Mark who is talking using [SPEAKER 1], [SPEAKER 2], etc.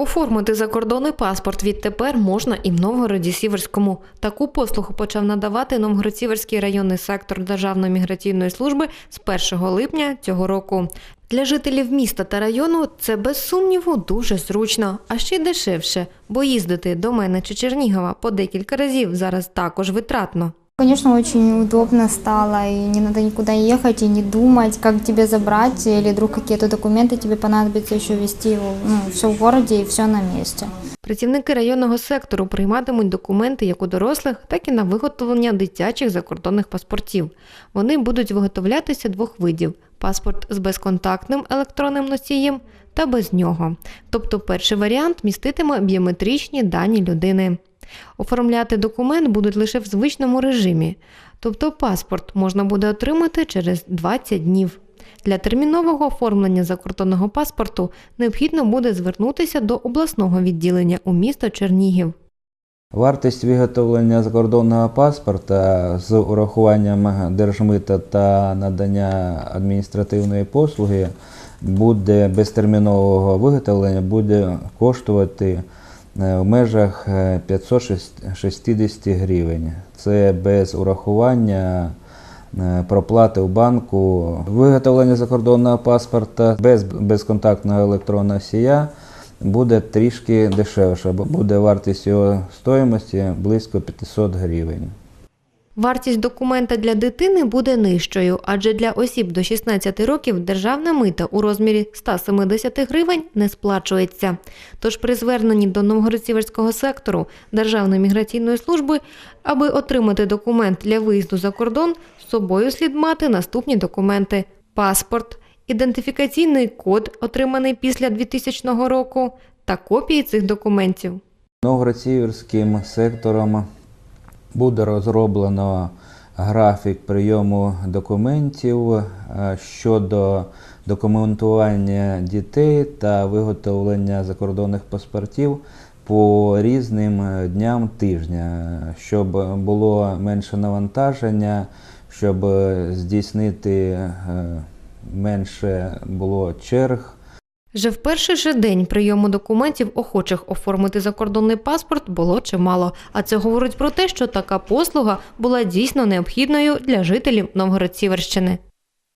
[SPEAKER 1] Оформити закордонний паспорт відтепер можна і в Новгороді Сіверському. Таку послугу почав надавати Новгород-Сіверський районний сектор Державної міграційної служби з 1 липня цього року. Для жителів міста та району це без сумніву дуже зручно, а ще й дешевше, бо їздити до мене чи Чернігова по декілька разів зараз також витратно.
[SPEAKER 2] Конечно, очень удобно стало, и не надо никуда ехать и не думать, как тебе забрать, или вдруг какие-то документы тебе понадобится еще вести, ну, все в городе и все на месте.
[SPEAKER 1] Працівники районного сектору прийматимуть документи як у дорослих, так і на виготовлення дитячих закордонних паспортів. Вони будуть виготовлятися двох видів: паспорт з безконтактним електронним носієм та без нього. Тобто перший варіант міститиме біометричні дані людини. Оформляти документ будуть лише в звичному режимі, тобто паспорт можна буде отримати через 20 днів. Для термінового оформлення закордонного паспорту необхідно буде звернутися до обласного відділення у місто Чернігів.
[SPEAKER 3] Вартість виготовлення закордонного паспорта з урахуванням держмита та надання адміністративної послуги буде безтермінового виготовлення буде коштувати в межах е, 560 гривень. Це без урахування е, проплати в банку. Виготовлення закордонного паспорта без безконтактного електронного сія буде трішки дешевше, бо буде вартість його стоїмості близько 500 гривень.
[SPEAKER 1] Вартість документа для дитини буде нижчою, адже для осіб до 16 років державна мита у розмірі 170 гривень не сплачується. Тож при зверненні до Новгород-Сіверського сектору Державної міграційної служби, аби отримати документ для виїзду за кордон, з собою слід мати наступні документи: паспорт, ідентифікаційний код, отриманий після 2000 року, та копії цих документів.
[SPEAKER 3] Новгород-Сіверським сектором буде розроблено графік прийому документів е, щодо документування дітей та виготовлення закордонних паспортів по різним е, дням тижня, щоб було менше навантаження, щоб е, здійснити менше було черг.
[SPEAKER 1] Вже в перший же день прийому документів охочих оформити закордонний паспорт було чимало. А це говорить про те, що така послуга була дійсно необхідною для жителів Новгород-Сіверщини.